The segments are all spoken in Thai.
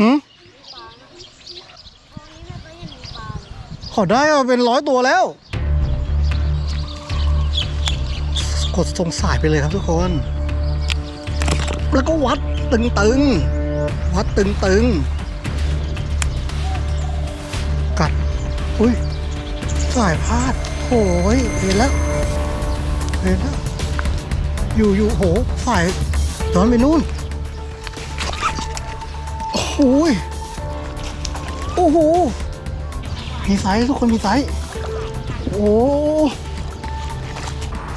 หืมปลานะตรงนี้ไม่เคยเห็นมีปลาเลยขอได้มาเป็นร้อยตัวแล้ว กดส่งสายไปเลยครับทุกคน แล้วก็วัดตึงตึงๆวัดตึงตึงๆ กัด อุ้ย สายพาดโอ้ยเห็นแล้วเห็นแล้วอยู่อยู่โหสายย้อนไปนู่น อ้ยโอ้โหมีไซส์ทุกคนมีไซส์โอ้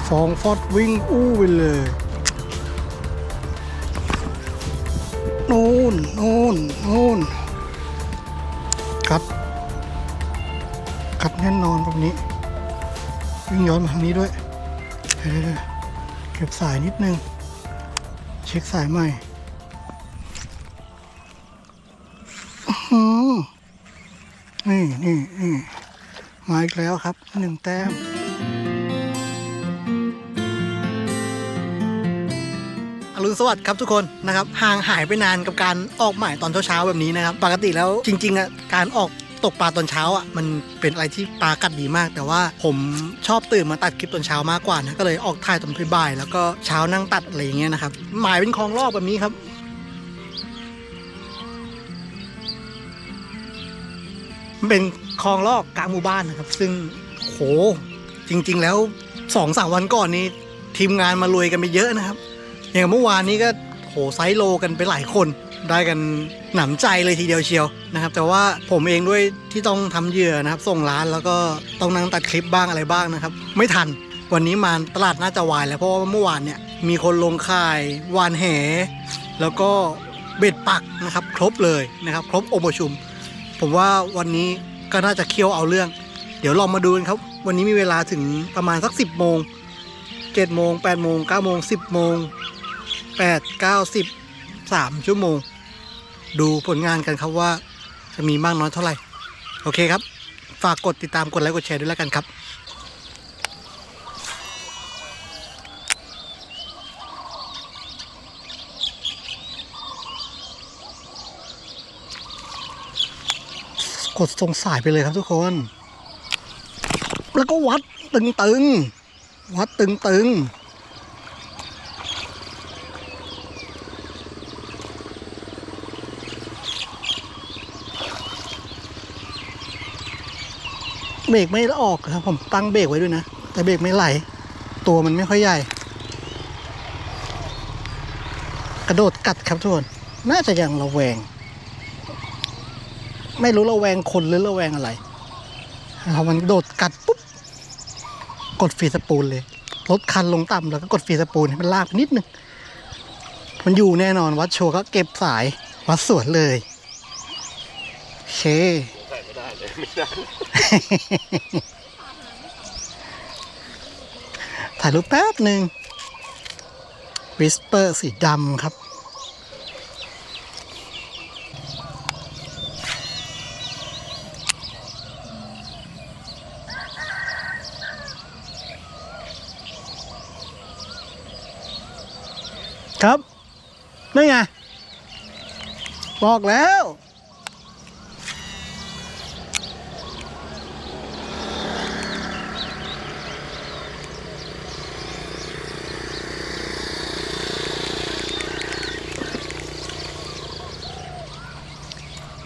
ฟองฟอดวิ่งอู้ไปเลยนู่นนู่นนู่นกัดกัดแน่นอนตรงนี้ วิ่งย้อนมาทางนี้ด้วยเดี๋ยวเก็บสายนิดนึง เช็คสายใหม่ นี่นี่นี่มาอีกแล้วครับหนึ่งแต้ม อรุณสวัสดิ์ครับทุกคนนะครับห่างหายไปนานกับการออกหมายตอนเช้าๆแบบนี้นะครับ ปกติแล้วจริงๆอะการออกตกปลาตอนเช้าอะมันเป็นอะไรที่ปลากัดดีมาก แต่ว่าผมชอบตื่นมาตัดคลิปตอนเช้ามากกว่านะก็เลยออกถ่ายตอนบ่ายแล้วก็เช้านั่งตัดอะไรอย่างเงี้ยนะครับหมายเป็นคลองลอกแบบนี้ครับ มันเป็นคลองลอกกลางหมู่บ้านนะครับ ซึ่งโหจริง ๆ แล้วสองสามวันก่อนนี้ทีมงานมารวยกันไปเยอะนะครับ อย่างเมื่อวานนี้ก็โหไซส์โลกันไปหลายคนได้กันหนำใจเลยทีเดียวเชียวนะครับ แต่ว่าผมเองด้วยที่ต้องทำเหยื่อนะครับ ส่งร้านแล้วก็ต้องนั่งตัดคลิปบ้างอะไรบ้างนะครับ ไม่ทันวันนี้มาตลาดน่าจะวายแล้วเพราะว่าเมื่อวานเนี่ยมีคนลงข่ายวานแห แล้วก็เบ็ดปักนะครับ ครบเลยนะครับ ครบองค์ประชุม ผมว่าวันนี้ก็น่าจะเคี่ยวเอาเรื่อง เดี๋ยวลองมาดูกันครับ วันนี้มีเวลาถึงประมาณสัก 10โมง7โมง8โมง9โมง10โมง8 9 10 3ชั่วโมง ดูผลงานกันครับว่าจะมีมากน้อยเท่าไหร่ โอเคครับ ฝากกดติดตามกดไลค์กดแชร์ด้วยแล้วกันครับ กดส่งสายไปเลยครับทุกคน แล้วก็วัดตึงตึงๆวัดตึงตึงๆเบรกไม่ออกครับ ผมตั้งเบรกไว้ด้วยนะ แต่เบรกไม่ไหล ตัวมันไม่ค่อยใหญ่ กระโดดกัดครับทุกคน น่าจะยังระแวง ไม่รู้ระแวงคนหรือระแวงอะไรพอมันโดดกัดปุ๊บ กดฟีสปูลเลยลดคันลงต่ำแล้วก็กดฟีสปูลให้มันลากนิดนึง มันอยู่แน่นอนวัดโชว์ก็เก็บสายวัดสวนเลยโอเคไม่ได้เลยไม่ได้ถ่ายรูปแป๊บหนึ่งวิสเปอร์สีดำครับ นี่ไง บอกแล้ว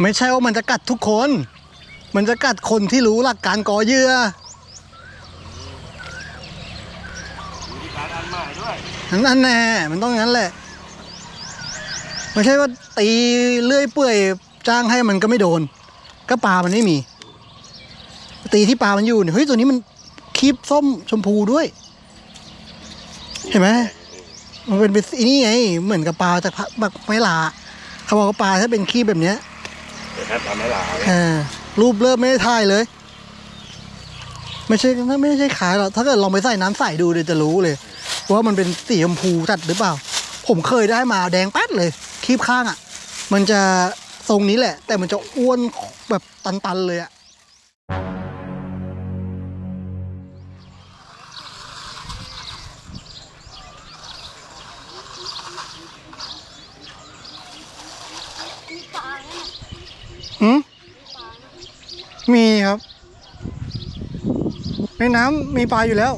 ไม่ใช่ว่ามันจะกัดทุกคน มันจะกัดคนที่รู้หลักการก่อเหยื่อมีการอันใหม่ด้วยนั่นแน่ มันต้องอย่างนั้นแหละ ไม่ใช่ว่าตีเลื่อยเปื่อยจ้างให้มันก็ไม่โดน ก็ปลามันไม่มี ตีที่ปลามันอยู่เนี่ยเฮ้ยตัวนี้มันคีบส้มชมพูด้วย เห็นไหมมันเป็นเป็นอีนี่ไง เหมือนกับปลาจากบักไม้ลาเขาบอกว่าปลาถ้าเป็นคีบแบบเนี้ยเดี๋ยวแค่ทำให้ลาอ่ารูปเริ่มไม่ได้ถ่ายเลย ไม่ใช่ไม่ใช่ขายหรอกถ้าเกิดลองไปใส่น้ำใส่ดูเดี๋ยวจะรู้เลย ว่ามันเป็นสีชมพูจัดหรือเปล่า ผมเคยได้มาแดงแป๊ดเลย คีบข้างอะ่ะ มันจะทรงนี้แหละ แต่มันจะอ้วนแบบตันๆเลยอะ่ะอืมมีครับ ในน้ำมีปลาอยู่แล้ว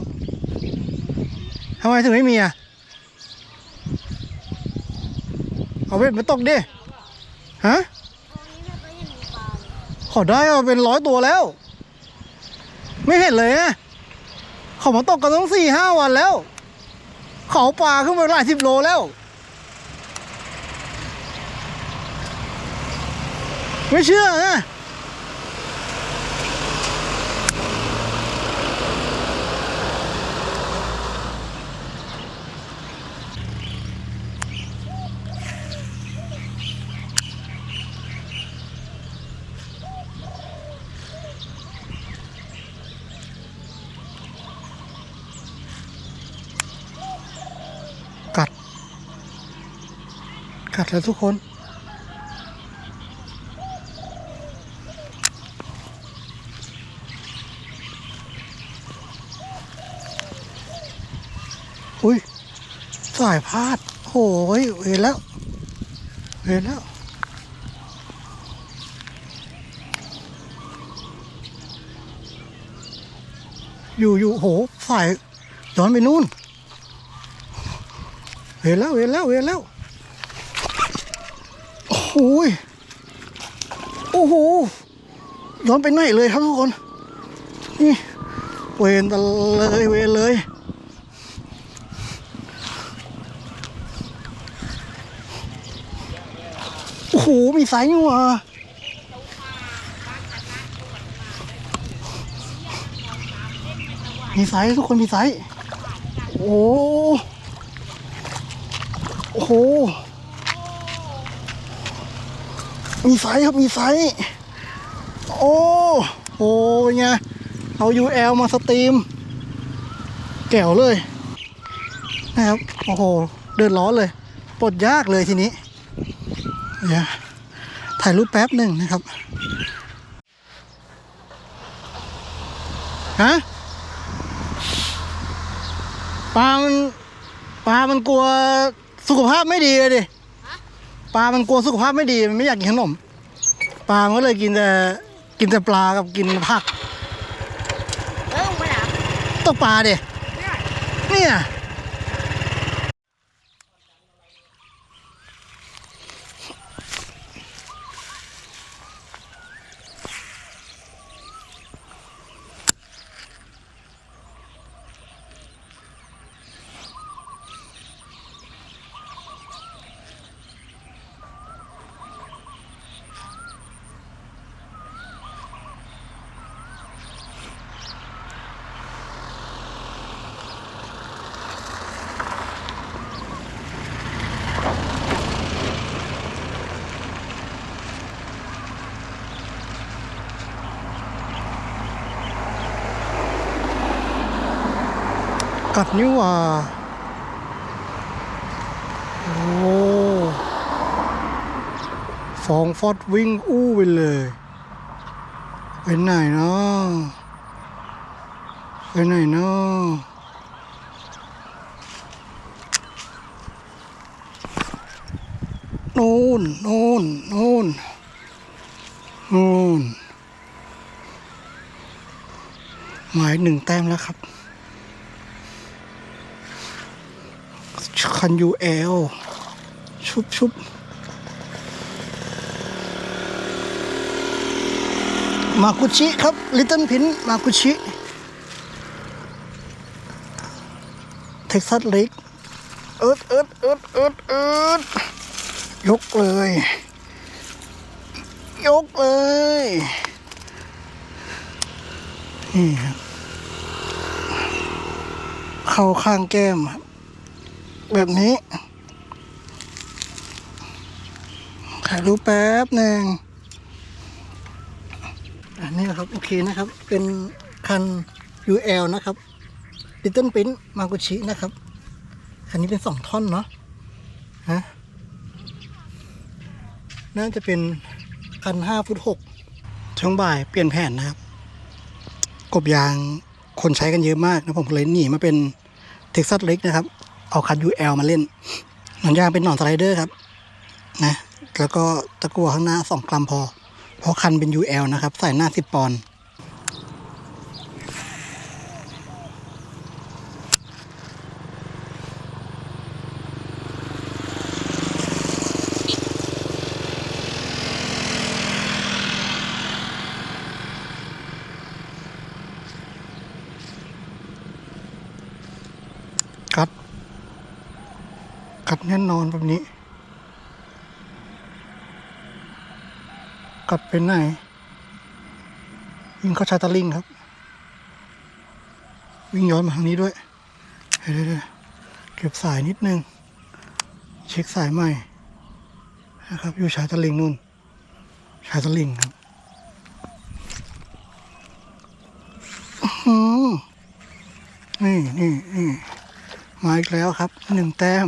ทำไมถึงไม่มีอะ เอาเบ็ดมาตกดิ ฮะตรงนี้ไม่ก็ยังมีปลาเลยขอได้เอาเป็นร้อยตัวแล้ว ไม่เห็นเลยอะเขามาตกกันตั้งสี่ห้าวันแล้ว เขาเอาปลาขึ้นมาหลายสิบโลแล้ว ไม่เชื่อนะ แล้วทุกคน อุ้ย สายพาด โอ้ยเห็นแล้ว เห็นแล้วอยู่อยู่โหสายย้อนไปนู่น เห็นแล้วเห็นแล้วเห็นแล้ว ยโอ้โหย้อนไปไหนเลยครับทุกคน นี่เวนตะเลยเวนเลย โอ้โห มีไซส์นี่หว่ามีไซส์ทุกคนมีไซส์โอ้โหโอ้โห มีไซส์ครับมีไซส์โอ้โหเป็นไงเอา UL มาสตรีม แก้วเลย นะครับ โอ้โห เดือดร้อนเลย ปลดยากเลยทีนี้เดี๋ยวถ่ายรูปแป๊บหนึ่งนะครับฮะปลามันปลามันกลัวสุขภาพไม่ดีเลยดิ ปลามันกลัวสุขภาพไม่ดีมันไม่อยากกินขนม ปลามันก็เลยกินแต่กินแต่ปลากับกินผัก เออลงไปหนาตกปลาดิเนี่ย กัดนี่ว่า โอ้ฟองฟอดวิ่งอู้ไปเลยไปไหนเนาะไปไหนเนาะนู่นนู่นนู่นนู่นหมายหนึ่งแต้มแล้วครับ คันยูเอลชุบชุบมากุชิครับลิตเติ้ลพินมากุชิเท็กซัสเล็กเอิดเอิดเอิดเอิดเอิดยกเลย ยกเลย นี่ครับ เข้าข้างแก้มครับ แบบนี้ถ่ายรูปแป๊บหนึ่งอันนี้นะครับ โอเคนะครับ เป็นคัน UL นะครับ Little Print มากุชินะครับ คันนี้เป็นสองท่อนเนาะฮะน่าจะเป็นคันห้าฟุตหกช่วงบ่ายเปลี่ยนแผนนะครับ กบยางคนใช้กันเยอะมากนะผมเลยหนีมาเป็นเท็กซัสเล็กนะครับ เอาคัน UL มาเล่นหนังยางเป็นหนอนสไลเดอร์ครับนะแล้วก็ตะกั่วข้างหน้าสองกรัมพอ เพราะคันเป็น UL นะครับ ใส่หน้า 10 ปอนด์ กัด แน่นอนแบบนี้กัดไปไหน วิ่งเข้าชาตะลิงครับ วิ่งย้อนมาทางนี้ด้วยเดี๋ยวเก็บสายนิดนึง เช็คสายใหม่นะครับ อยู่ชาตะลิงนู่น ชาตะลิงครับอื้อหือนี่นี่นี่มาอีกแล้วครับหนึ่งแต้ม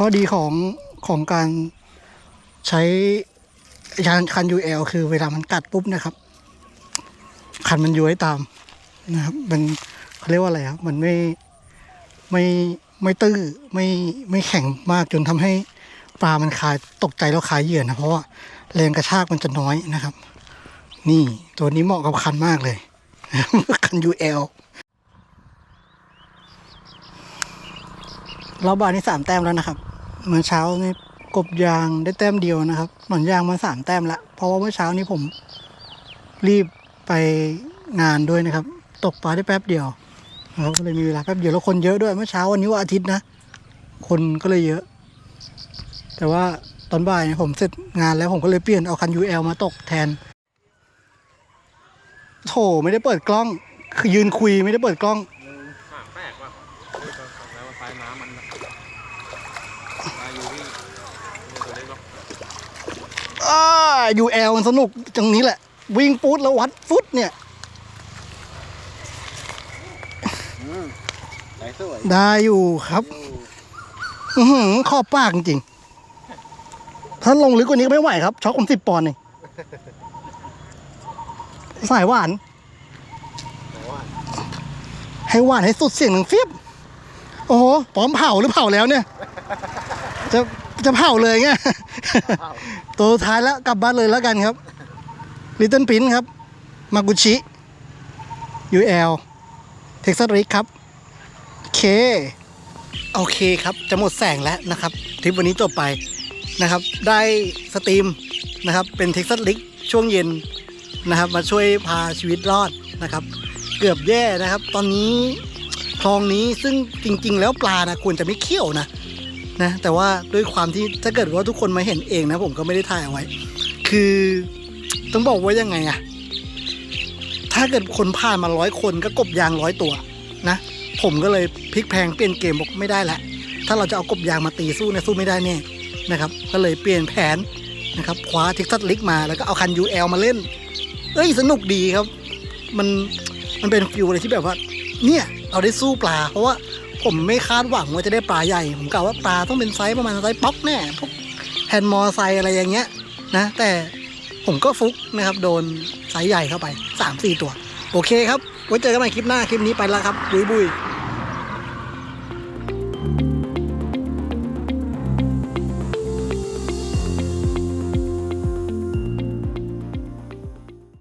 ข้อดีของของการใช้ยานคัน UL คือเวลามันกัดปุ๊บนะครับ คันมันย้วยตามนะครับ มันเขาเรียกว่าอะไรครับมันไม่ไม่ไม่ตื้อไม่ไม่แข็งมากจนทำให้ปลามันคายตกใจแล้วคายเหยื่อนะเพราะว่าแรงกระชากมันจะน้อยนะครับ นี่ตัวนี้เหมาะกับคันมากเลยคัน UL เราบานนี่สามแต้มแล้วนะครับ เมื่อเช้านี่กบยางได้แต้มเดียวนะครับหนอนยางมาสามแต้มละเพราะว่าเมื่อเช้านี้ผมรีบไปงานด้วยนะครับ ตกปลาได้แป๊บเดียวนะครับก็เลยมีเวลาแป๊บเดียวแล้วคนเยอะด้วยเมื่อเช้าวันนี้ว่าอาทิตย์นะ คนก็เลยเยอะ แต่ว่าตอนบ่ายเนี่ยผมเสร็จงานแล้วผมก็เลยเปลี่ยนเอาคัน UL มาตกแทนโถไม่ได้เปิดกล้อง คือยืนคุยไม่ได้เปิดกล้อง หางแปลกว่ะแล้วไฟน้ำมันมาอยู่ที่ตัวเล็กหรอก อ่า UL มันสนุกตรงนี้แหละ วิ่งปุ๊ดแล้ววัดฟุตเนี่ยสายสวยได้อยู่ครับอือหือขอบปากจริงๆถ้าลงลึกกว่านี้ก็ไม่ไหวครับ ช็อกผมสิบปอนด์เองสายหวาน ให้หวานให้สุดเสียงหนึ่งเฟียบ โอ้โหพร้อมเผาหรือเผาแล้วเนี่ย จะจะเผาเลยไง ตัวท้ายแล้วกลับบ้านเลยแล้วกันครับลิตเติ้ลพินครับ มากุชิ UL เท็กซัสริกครับเคโอเคครับ จะหมดแสงแล้วนะครับทริปวันนี้จบไปนะครับ ได้สตรีมนะครับ เป็นเท็กซัสลิกช่วงเย็นนะครับ มาช่วยพาชีวิตรอดนะครับ เกือบแย่นะครับ ตอนนี้คลองนี้ซึ่งจริง ๆ แล้วปลานะควรจะไม่เขี้ยวนะ นะ แต่ว่าด้วยความที่ถ้าเกิดว่าทุกคนมาเห็นเองนะผมก็ไม่ได้ถ่ายเอาไว้ คือต้องบอกว่ายังไงอะถ้าเกิดคนผ่านมาร้อยคนก็กบยางร้อยตัวนะ ผมก็เลยพลิกแพลงเปลี่ยนเกมบอกไม่ได้ละถ้าเราจะเอากบยางมาตีสู้เนี่ยสู้ไม่ได้แน่นะครับ ก็เลยเปลี่ยนแผนนะครับคว้าท็กซัสลิกมาแล้วก็เอาคัน UL มาเล่น เอ้ยสนุกดีครับ มันมันเป็นฟิลอะไรที่แบบว่า เนี่ยเราได้สู้ปลา เพราะว่า ผมไม่คาดหวังว่าจะได้ปลาใหญ่ ผมกะว่าปลาต้องเป็นไซส์ประมาณไซส์ป๊อกแน่พวกแฮนด์มอไซค์อะไรอย่างเงี้ยนะ แต่ผมก็ฟุกนะครับ โดนไซส์ใหญ่เข้าไป 3-4 ตัว โอเคครับไว้เจอกันใหม่คลิปหน้าคลิปนี้ไปแล้วครับบุยบุย